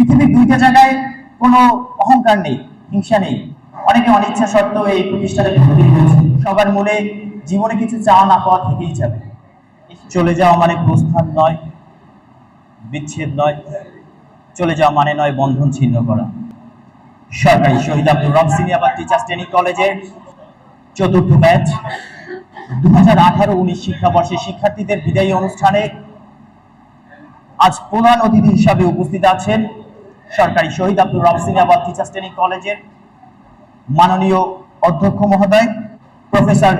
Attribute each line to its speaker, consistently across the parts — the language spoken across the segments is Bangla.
Speaker 1: পৃথিবীর দুইটা জায়গায় কোনো অহংকার নেই, হিংসা নেই। অনেকে অনিচ্ছা সত্ত্বেও এই প্রতিষ্ঠানে হয়েছে সবার মূলে জীবনে কিছু চাওয়া না পাওয়া থেকেই যাবে। চলে যাওয়া মানে প্রস্থান নয়, বিচ্ছেদ নয়। চলে যাওয়া মানে নয় বন্ধন ছিন্ন করা। সরকারি শহীদ আব্দুর রব সিনিয়াবাদ টিচার্স ট্রেনিং কলেজের চতুর্থ ব্যাচ। দু হাজার আঠারো উনিশ শিক্ষাবর্ষে শিক্ষার্থীদের বিদায়ী অনুষ্ঠানে আজ প্রধান অতিথি হিসাবে উপস্থিত আছেন সরকারি শহীদ আব্দুর রব সিনিয়াবাদ টিচার্স ট্রেনিং কলেজের মাননীয় অধ্যক্ষ মহোদয় প্রফেসর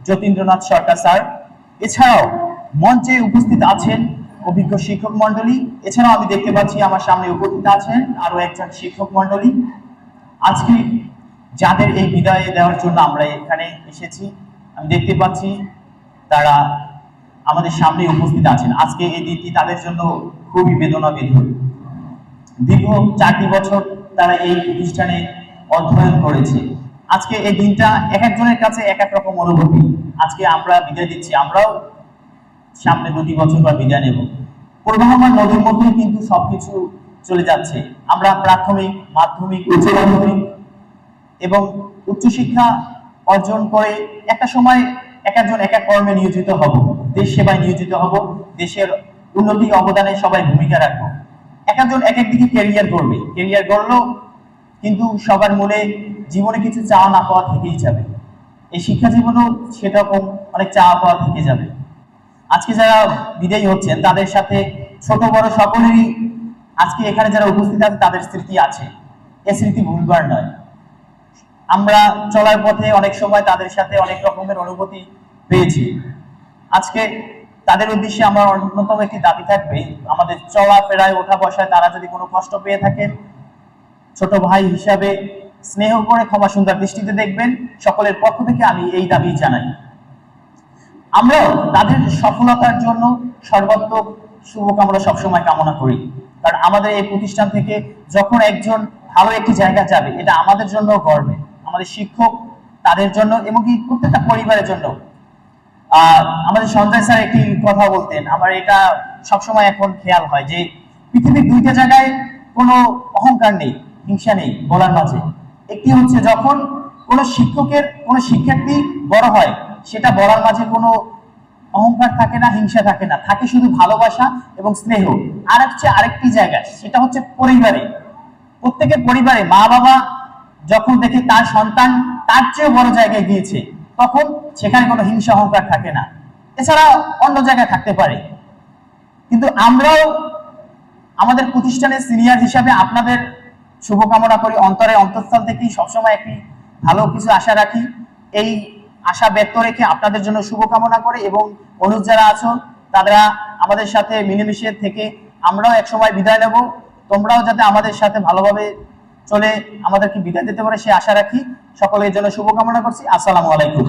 Speaker 1: যতীন্দ্রনাথ সরকার স্যার। এছাড়াও মঞ্চে উপস্থিত আছেন অভিজ্ঞ শিক্ষক মন্ডলী এছাড়াও আমি দেখতে পাচ্ছি আমার সামনে উপস্থিত আছেন আরও একজন শিক্ষক মন্ডলী আজকে যাদের এই বিদায় দেওয়ার জন্য আমরা এখানে এসেছি, আমি দেখতে পাচ্ছি তারা আমাদের সামনে উপস্থিত আছেন। আজকে এই দিনটি তাদের জন্য খুবই বেদনা বিধুর দীর্ঘ চারটি বছর তারা এই প্রতিষ্ঠানে অধ্যয়ন করেছে। আজকে এই দিনটা এক একজনের কাছে এক এক রকম অনুভূতি। আজকে আমরা বিদায় দিচ্ছি, আমরাও সামনে দুটি বছর পর বিদায় নেব। প্রবাহমান নদীর মধ্যেই কিন্তু সবকিছু চলে যাচ্ছে। আমরা প্রাথমিক, মাধ্যমিক, উচ্চ মাধ্যমিক এবং উচ্চশিক্ষা অর্জন করে একটা সময় এক একজন এক এক কর্মে নিয়োজিত হব। দেশ সেবায় নিয়োজিত হব। দেশের উন্নতি অবদানে সবাই ভূমিকা রাখব। এক একজন এক এক দিকে ক্যারিয়ার করবে ক্যারিয়ার গড়লেও কিন্তু সবার মনে জীবনে কিছু চাওয়া না পাওয়া থেকেই যাবে। এই শিক্ষা জীবনেও সেরকম অনেক চাওয়া পাওয়া থেকে যাবে। আজকে যারা বিদায়ী হচ্ছেন, তাদের সাথে ছোট বড় সকলেরই আজকে এখানে যারা উপস্থিত আছে তাদের স্মৃতি আছে। এ স্মৃতি ভুলবার নয়। আমরা চলার পথে অনেক সময় তাদের সাথে অনেক রকমের অনুভূতি পেয়েছি। আজকে তাদের উদ্দেশ্যে আমার অন্যতম একটি দাবি থাকবে, আমাদের চলাফেরায় ওঠা বসায় তারা যদি কোনো কষ্ট পেয়ে থাকেন, ছোট ভাই হিসাবে স্নেহ করে ক্ষমা সুন্দর দৃষ্টিতে দেখবেন, সকলের পক্ষ থেকে আমি এই দাবি জানাই। আমরাও তাদের সফলতার জন্য সর্বাত্মক শুভকামনা সবসময় কামনা করি। কারণ আমাদের এই প্রতিষ্ঠান থেকে যখন একজন ভালো একটি জায়গা যাবে, এটা আমাদের জন্য গর্বে আমাদের শিক্ষক তাদের জন্য এবং কি প্রত্যেকটা পরিবারের জন্য আমাদের সঞ্জয় স্যার একটি কথা বলতেন। আমার এটা সবসময় এখন খেয়াল হয় যে, পৃথিবীর দুইটা জায়গায় কোনো অহংকার নেই, হিংসা নেই, বলার মাঝে। একটি হচ্ছে যখন কোনো শিক্ষকের, কোনো শিক্ষার্থী বড় হয়, সেটা বলার মাঝে কোনো অহংকার থাকে না, হিংসা থাকে না। থাকে শুধু ভালোবাসা এবং স্নেহ। আর হচ্ছে আরেকটি জায়গা, সেটা হচ্ছে পরিবারে। প্রত্যেকের পরিবারে মা বাবা যখন দেখে তার সন্তান তার চেয়েও বড় জায়গায় গিয়েছে তখন সেখানে কোনো হিংসা, অহংকার থাকে না। এছাড়া অন্য জায়গায় থাকতে পারে। কিন্তু আমরাও আমাদের প্রতিষ্ঠানের সিনিয়র হিসাবে আপনাদের শুভকামনা করি। অন্তরে, অন্তঃস্থল থেকেই সবসময় একটি ভালো কিছু আশা রাখি। এই আশা ব্যক্ত রেখে আপনাদের জন্য শুভকামনা করে এবং অনুজ যারা আছো, তারা আমাদের সাথে মিলেমিশে থেকে আমরাও একসময় বিদায় নেব। তোমরাও যাতে আমাদের সাথে ভালোভাবে চলে আমাদেরকে বিদায় দিতে পারে সে আশা রাখি সকলের জন্য শুভকামনা করছি। আসসালামু আলাইকুম।